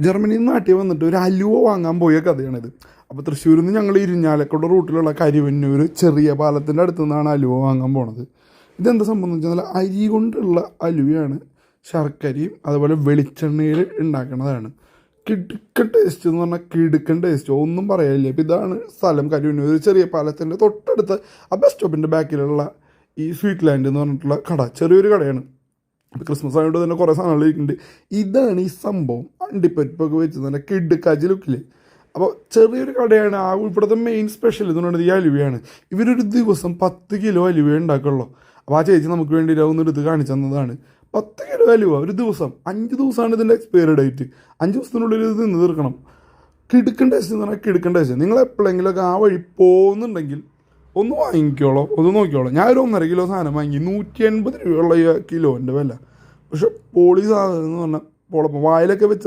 ജർമ്മനിയിൽ നിന്ന് നാട്ടിൽ വന്നിട്ട് ഒരു അലുവ വാങ്ങാൻ പോയ കഥയാണിത്. അപ്പോൾ തൃശ്ശൂരിൽ നിന്ന് ഞങ്ങൾ ഇരിഞ്ഞാലക്കുട റൂട്ടിലുള്ള കരിവന്നൂർ ചെറിയ പാലത്തിന്റെ അടുത്തു നിന്നാണ് അലുവ വാങ്ങാൻ പോണത്. ഇതെന്താ സംഭവം എന്ന് വെച്ചാൽ അരി കൊണ്ടുള്ള അലുവയാണ് ശർക്കരയും അതുപോലെ വെളിച്ചെണ്ണയിൽ ഉണ്ടാക്കുന്നതാണ് കിടുക്കൻ ടേസ്റ്റ് എന്ന് പറഞ്ഞാൽ കിടുക്കൻ ടേസ്റ്റ് ഒന്നും പറയാനില്ല അപ്പോൾ ഇതാണ് സ്ഥലം കരിവന്നൂർ ചെറിയ പാലത്തിന്റെ തൊട്ടടുത്ത് ആ ബസ് സ്റ്റോപ്പിന്റെ ബാക്കിലുള്ള ഈ സ്വീറ്റ് ലാൻഡ് എന്ന് പറഞ്ഞിട്ടുള്ള കട. ചെറിയൊരു കടയാണ്. ക്രിസ്മസ് ആയതുകൊണ്ട് തന്നെ കുറേ സാധനങ്ങൾ ഇരിക്കുന്നുണ്ട് ഇതാണ് ഈ സംഭവം. അണ്ടിപ്പരിപ്പൊക്കെ വെച്ച് തന്നെ കിഡ് ലുക്കിൽ അപ്പോൾ ചെറിയൊരു കടയാണ്. ആ ഇവിടുത്തെ മെയിൻ സ്പെഷ്യൽ എന്ന് പറയുന്നത് ഈ അലുവയാണ്. ഇവരൊരു ദിവസം പത്ത് കിലോ അലുവ ഉണ്ടാക്കുള്ളൂ അപ്പോൾ ആ ചേച്ചി നമുക്ക് വേണ്ടി ഒന്ന് എടുത്ത് കാണിച്ചു തന്നതാണ്. പത്ത് കിലോ അലുവ ഒരു ദിവസം. അഞ്ച് ദിവസമാണ് ഇതിന്റെ എക്സ്പയറി ഡേറ്റ് അഞ്ച് ദിവസത്തിനുള്ളിൽ ഇത് നിന്ന് തീർക്കണം. കിടുക്കേണ്ട ടേസ്റ്റ് എന്ന് പറഞ്ഞാൽ കിടുക്കേണ്ട ടേസ്റ്റ് നിങ്ങൾ എപ്പോഴെങ്കിലുമൊക്കെ ആ വഴി പോകുന്നുണ്ടെങ്കിൽ ഒന്ന് വാങ്ങിക്കോളോ. ഒന്ന് നോക്കിയോളോ ഞാനൊരു ഒന്നര കിലോ സാധനം വാങ്ങി. നൂറ്റി എൺപത് രൂപയുള്ള കിലോന്റെ വില. പക്ഷെ പോളി സാധനം എന്ന് പറഞ്ഞാൽ പോളപ്പം വായിലൊക്കെ വെച്ചിട്ടുണ്ടെങ്കിൽ